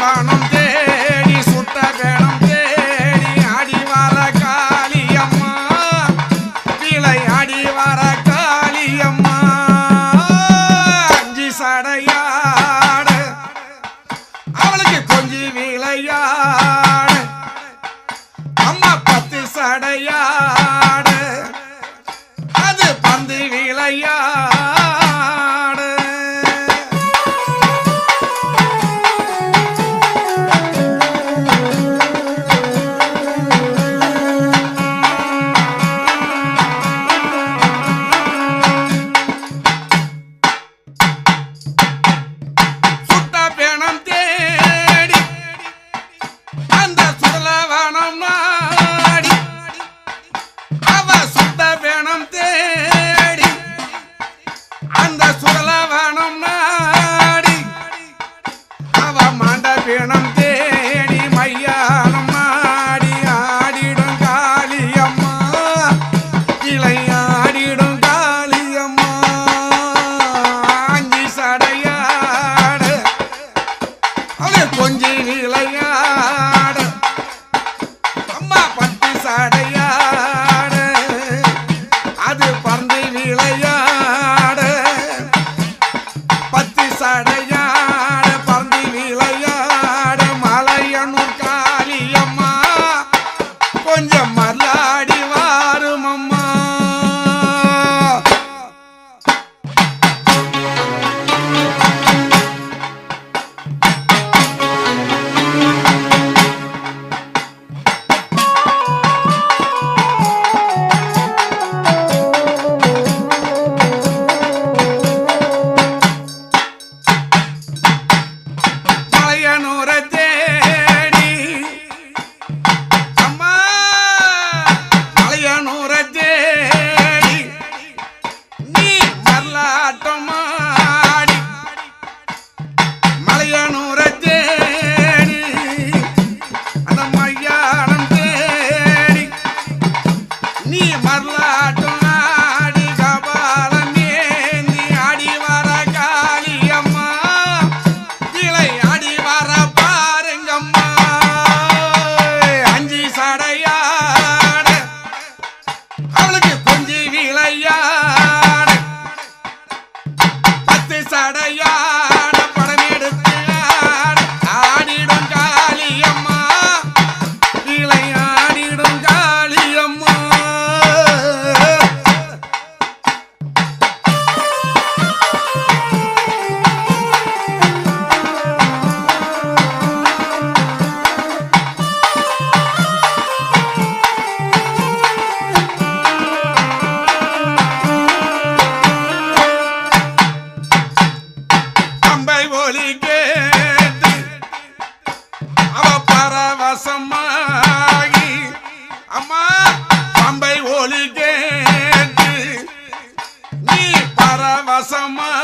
சுடலவானம் பரவசமாகி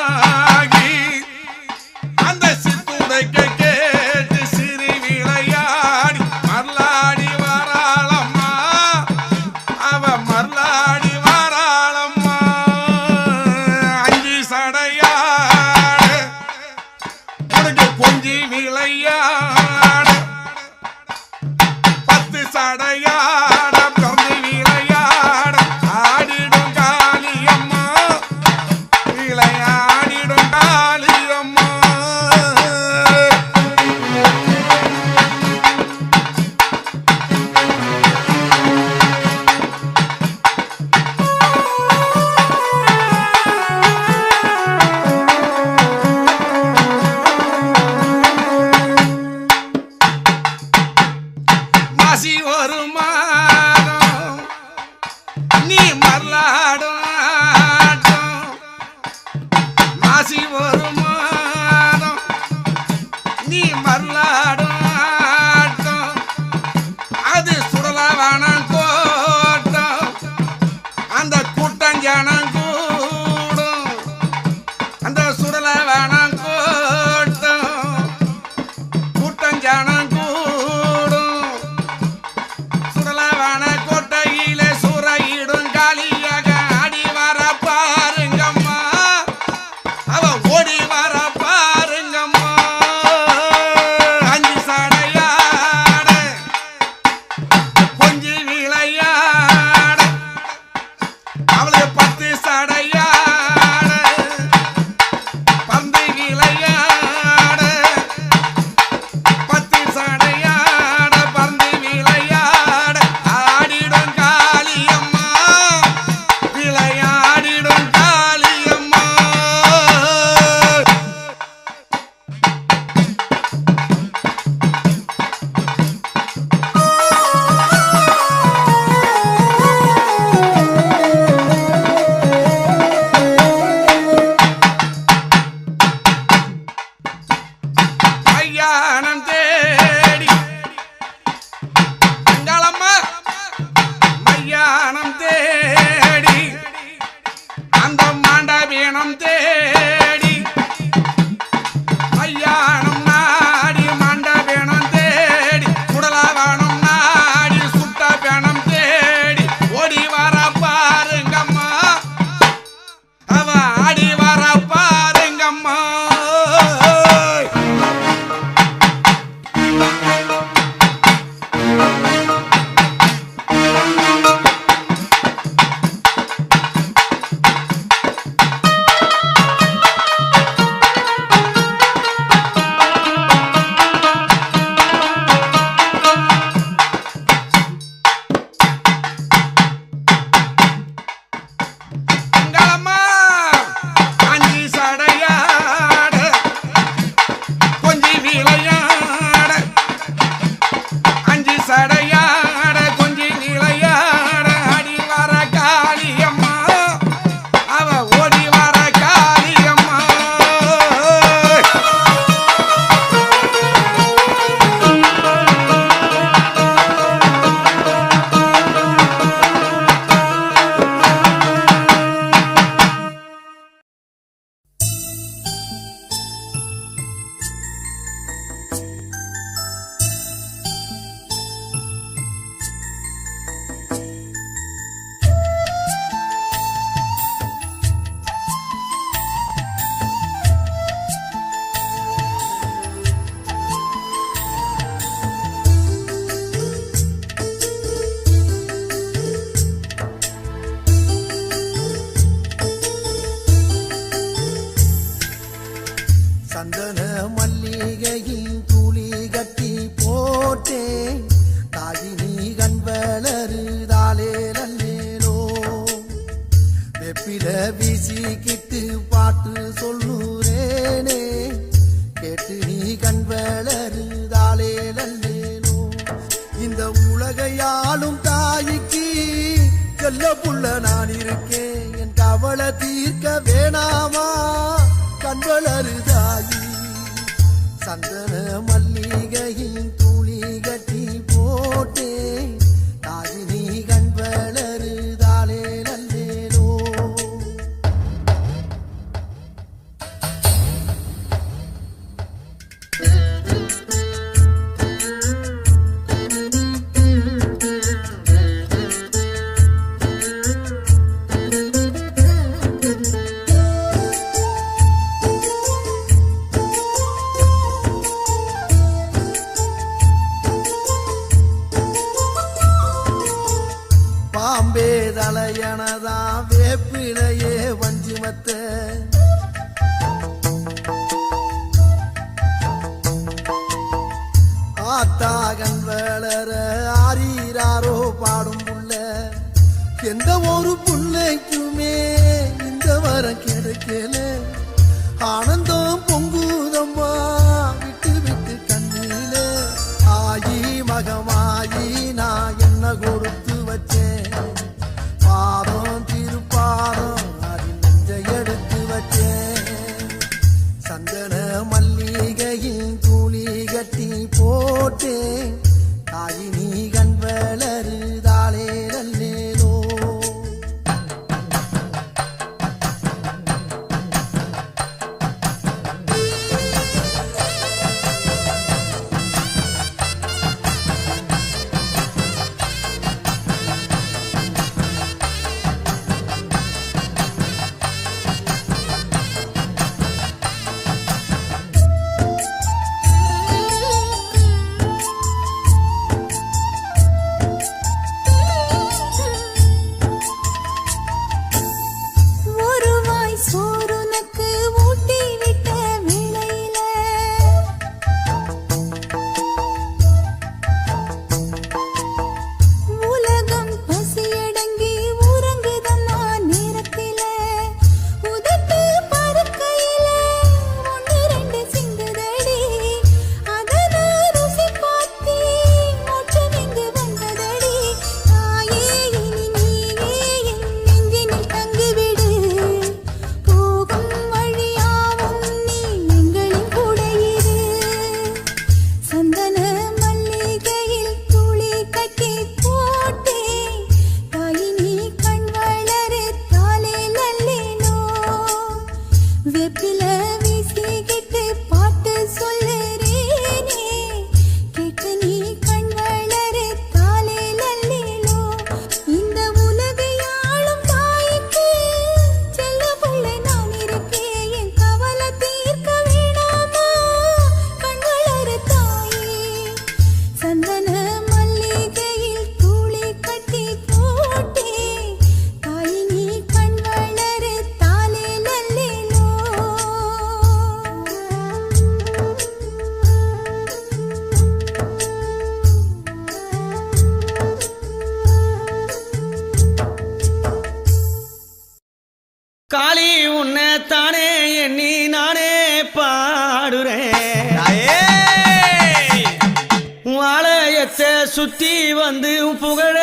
சுத்தி வந்து புகழ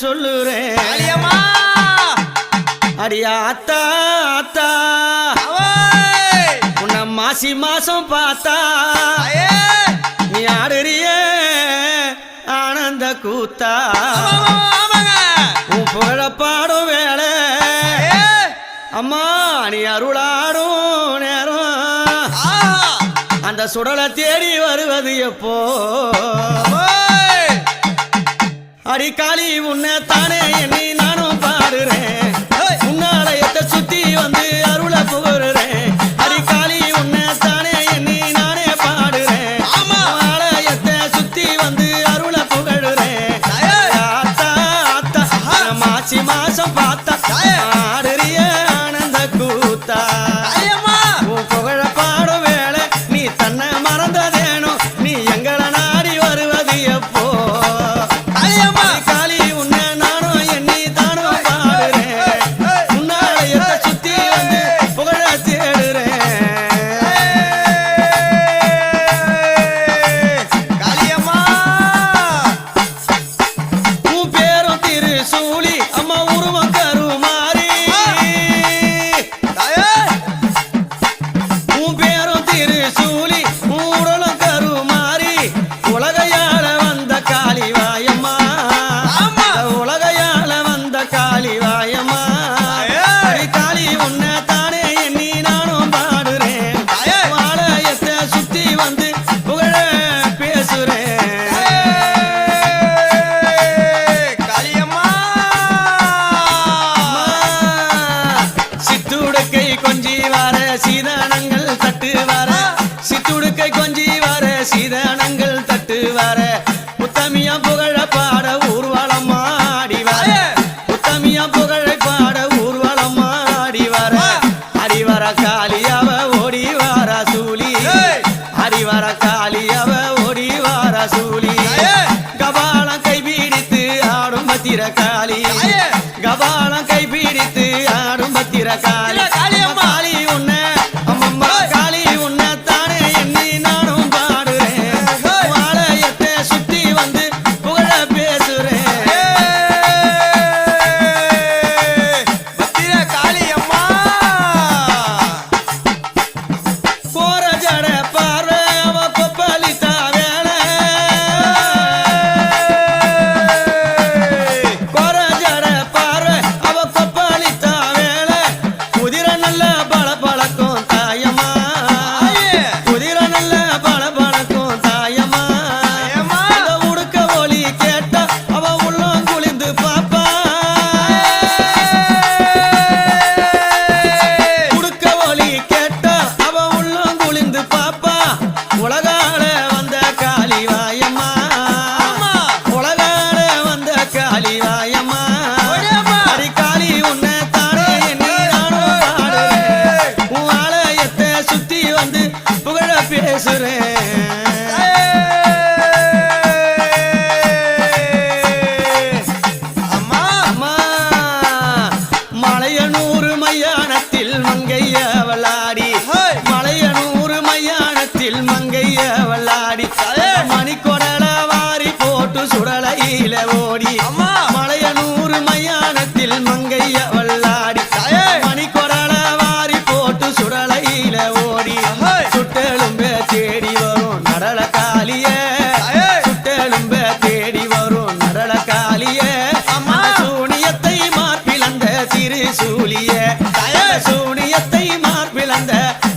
சொல்லுறேன். அடியா அத்தா அத்தா. உன்னை மாசி மாசம் பார்த்தா. நீ ஆடுறிய ஆனந்த கூத்தா. உன் புகழ பாடும் வேலை அம்மா நீ அருளாடும் நேரம். அந்த சுடலை தேடி வருவது எப்போ? அடிக்காலி உன்னை தானே என்னை நானும் பாடுறேன். உன்னாலயத்தை சுத்தி வந்து அருளை புகழ்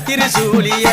திருசூலிய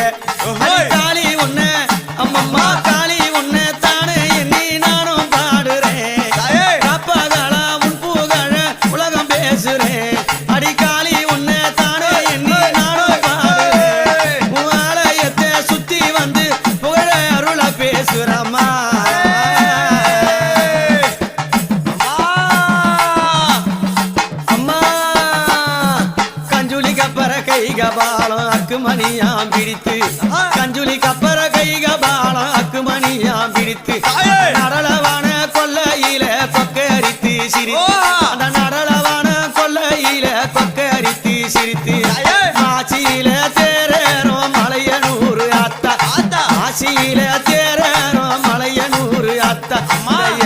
பார்த்தா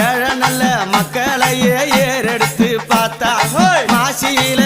ஏழ நல்ல மக்களையே ஏறெடுத்து பார்த்தா மாசியில்